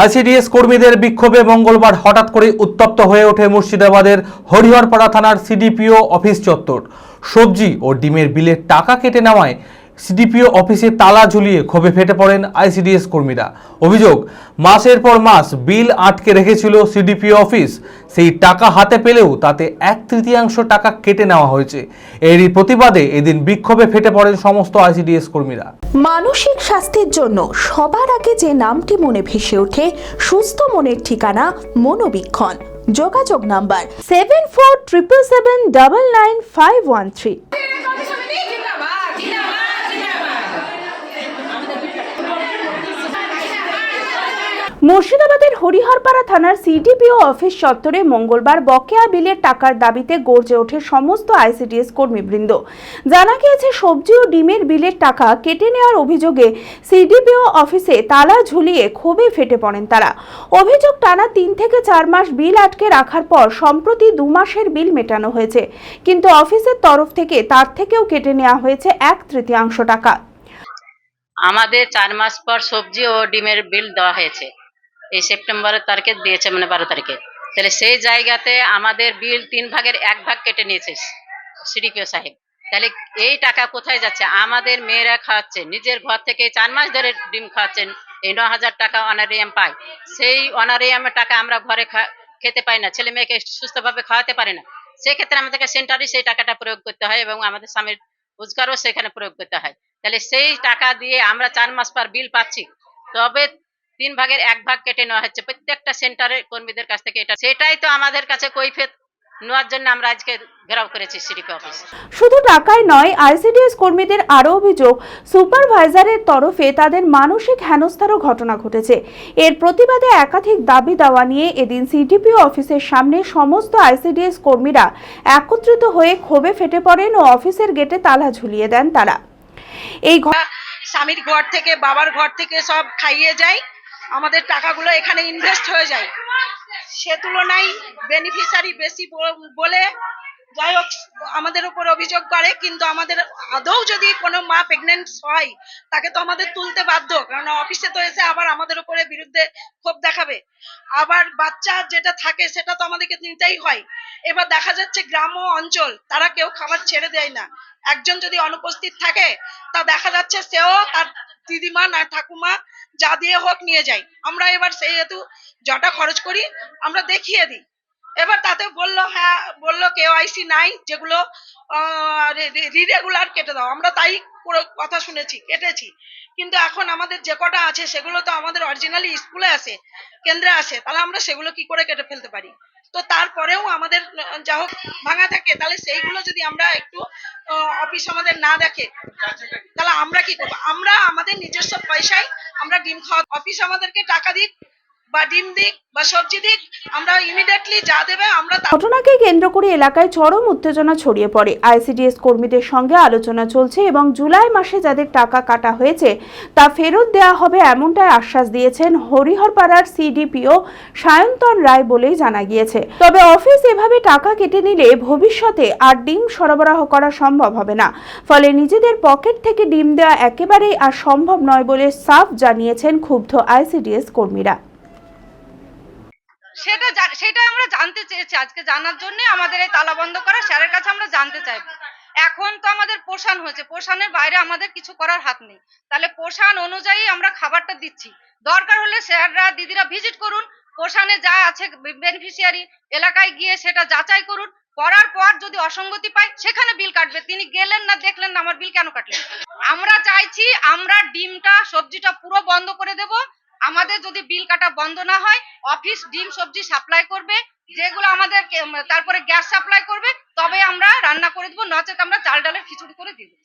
ICDS কর্মীদের বিক্ষোভে মঙ্গলবার হঠাৎ করে উত্তপ্ত হয়ে ওঠে মুর্শিদাবাদের হরিহরপাড়া থানার সিডিপিও অফিস চত্বর। সবজি ও ডিমের বিলের টাকা কেটে নেওয়ায় সিডিপিও অফিসে তালা ঝুলিয়ে ক্ষোভে ফেটে পড়েন আইসিডিএস কর্মীরা। অভিযোগ, মাসের পর মাস বিল আটকে রেখেছিল সিডিপিও অফিস। সেই টাকা হাতে পেলেও তাতে এক তৃতীয়াংশ টাকা কেটে নেওয়া হয়েছে। এরই প্রতিবাদে এদিন বিক্ষোভে ফেটে পড়েন সমস্ত আইসিডিএস কর্মীরা। মানসিক স্বাস্থ্যের জন্য সবার আগে যে নামটি মনে ভেসে ওঠে, সুস্থ মনের ঠিকানা মনোবীক্ষণ। যোগাযোগ number seven four triple seven double nine five one three. মুর্শিদাবাদের হরিহরপাড়া থানার সিডিপিও অফিস চত্বরে মঙ্গলবার বকেয়া বিলের টাকার দাবিতে গর্জে ওঠে সমস্ত আইসিডিএস কর্মীবৃন্দ। জানা গিয়েছে, সবজি ও ডিমের বিলের টাকা কেটে নেওয়ার অভিযোগে সিডিপিও অফিসে তালা ঝুলিয়ে ক্ষোভে ফেটে পড়েন তারা। অভিযোগ টানা তিন থেকে চার মাস বিল আটকে রাখার পর সম্প্রতি দু মাসের বিল মেটানো হয়েছে। কিন্তু অফিসের তরফ থেকে তার থেকেও কেটে নেওয়া হয়েছে এক তৃতীয়াংশ টাকা। আমাদের চার মাস পর সবজি ও ডিমের বিল দেওয়া হয়েছে। এই সেপ্টেম্বরের তারিখে দিয়েছে মানে বারো তারিখে। তাহলে সেই জায়গাতে আমাদের বিল তিন ভাগের এক ভাগ কেটে নিয়েছে সিডিপিও সাহেব। তাহলে এই টাকা কোথায় যাচ্ছে? আমাদের মেয়েরা খাওয়াচ্ছে, নিজের ঘর থেকে চার মাস ধরে ডিম খাওয়াচ্ছেন, এই ন হাজার টাকা অনারিয়াম পায়। সেই অনারিয়ামের টাকা আমরা ঘরে খেতে পাই না, ছেলে মেয়েকে সুস্থভাবে খাওয়াতে পারি না। সেক্ষেত্রে আমাদেরকে সেন্টারে সেই টাকাটা প্রয়োগ করতে হয় এবং আমাদের স্বামীর রোজগারও সেখানে প্রয়োগ করতে হয়। তাহলে সেই টাকা দিয়ে আমরা চার মাস পর বিল পাচ্ছি। তবে তিন ভাগের এক ভাগ কেটে নেওয়া হচ্ছে। প্রত্যেকটা সেন্টারের কর্মীদের কাছ থেকে এটা সেটাই তো আমাদের কাছে কৈফিয়ত নেওয়ার জন্য আমরা আজকে ঘেরাও করেছি সিডিপি অফিস শুধু টাকায় নয় আইসিডিএস কর্মীদের আরও অভিযোগ সুপারভাইজারের তরফে তাদের মানসিক হেনস্থারও ঘটনা ঘটেছে। এর প্রতিবাদে একাধিক দাবি দাওয়া নিয়ে এদিন সিডিপিও অফিসের সামনে সমস্ত আইসিডিএস কর্মীরা একত্রিত হয়ে ক্ষোভে ফেটে পড়েন ও অফিসের গেটে তালা ঝুলিয়ে দেন তারা। এই স্বামীর ঘর থেকে বাবার ঘর থেকে সব খাইয়ে যায় আমাদের টাকাগুলো এখানে ইনভেস্ট হয়ে যায়। সে তুলনায় বেনিফিশিয়ারি বেশি বলে যাই হোক, আমাদের উপর অভিযোগ করে, কিন্তু আমাদের আদৌ যদি কোনো মা প্রেগনেন্ট হয়, তাকে তো আমাদের তুলতে বাধ্য, কারণ অফিসে তো এসে আবার আমাদের উপরে বিরুদ্ধে ক্ষোভ দেখাবে। আবার বাচ্চা যেটা থাকে, সেটা তো আমাদেরকে নিতেই হয়। এবার দেখা যাচ্ছে গ্রাম অঞ্চল, তারা কেউ খাবার ছেড়ে দেয় না। একজন যদি অনুপস্থিত থাকে, তা দেখা যাচ্ছে সেও তার দিদিমা না ঠাকুমা যা দিয়ে হোক নিয়ে যাই। আমরা এবার সেই হেতু যটা খরচ করি, আমরা দেখিয়ে দিই। এবার তাতে বলল হ্যাঁ বলল কেওয়াইসি নাই, যেগুলো রিরেগুলার কেটে দাও। আমরা তাই পুরো কথা শুনেছি, কেটেছি। কিন্তু এখন আমাদের যে কটা আছে, সেগুলো তো আমাদের অরিজিনালি স্কুলে আসে কেন্দ্রে আসে তাহলে আমরা সেগুলো কি করে কেটে ফেলতে পারি? তো তারপরেও আমাদের, যা হোক, ভাঙা থাকে, তাহলে সেইগুলো যদি আমরা একটু অফিস আমাদের না দেখে, তাহলে আমরা কি করব? আমরা আমাদের নিজস্ব পয়সায় আমরা ডিম খাওয়া অফিস আমাদেরকে টাকা দিক বা ডিম দিক বা সবজি দিক, আমরা ইমিডিয়েটলি যা দেবে আমরা ঘটনাকে কেন্দ্র করে এলাকায় চরম উত্তেজনা ছড়িয়ে পড়ে। আইসিডিএস কর্মীদের সঙ্গে আলোচনা চলছে এবং জুলাই মাসে যাদের টাকা কাটা হয়েছে, তা ফেরত দেওয়া হবে এমনটাই আশ্বাস দিয়েছেন হরিহরপাড়ার সিডিপিও সায়ন্তন রায় বলেই জানা গিয়েছে। তবে অফিস এভাবে টাকা কেটে নিলে ভবিষ্যতে আর ডিম সরবরাহ করা সম্ভব হবে না। ফলে নিজেদের পকেট থেকে ডিম দেওয়া একেবারেই আর সম্ভব নয় বলে সাফ জানিয়েছেন ক্ষুব্ধ আইসিডিএস কর্মীরা। সেটা সেটা আমরা জানতে চেয়েছি। আজকে জানার জন্য আমাদের এই তালা বন্ধ করা স্যারের কাছে আমরা জানতে চাইব এখন তো আমাদের পোষণ হয়েছে। পোষণের বাইরে আমাদের কিছু করার হাত নেই। তাহলে পোষণ অনুযায়ী আমরা খাবারটা দিচ্ছি। দরকার হলে স্যাররা, দিদিরা ভিজিট করুন। পোষণে যা আছে বেনিফিশিয়ারি এলাকায় গিয়ে সেটা যাচাই করুন। করার পর যদি অসঙ্গতি পাই সেখানে বিল কাটবে। তিনি গেলেন না, দেখলেন না, আমার বিল কেন কাটলেন? আমরা চাইছি আমরা ডিমটা, সবজিটা পুরো বন্ধ করে দেব। আমাদের যদি বিল কাটা বন্ধ না হয় অফিস ডিম, সবজি সাপ্লাই করবে, যেগুলো আমাদের তারপরে গ্যাস সাপ্লাই করবে তবে আমরা রান্না করে দেবো, নচেত আমরা চাল ডালের খিচুড়ি করে দিয়ে দেবো।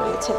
রয়েছে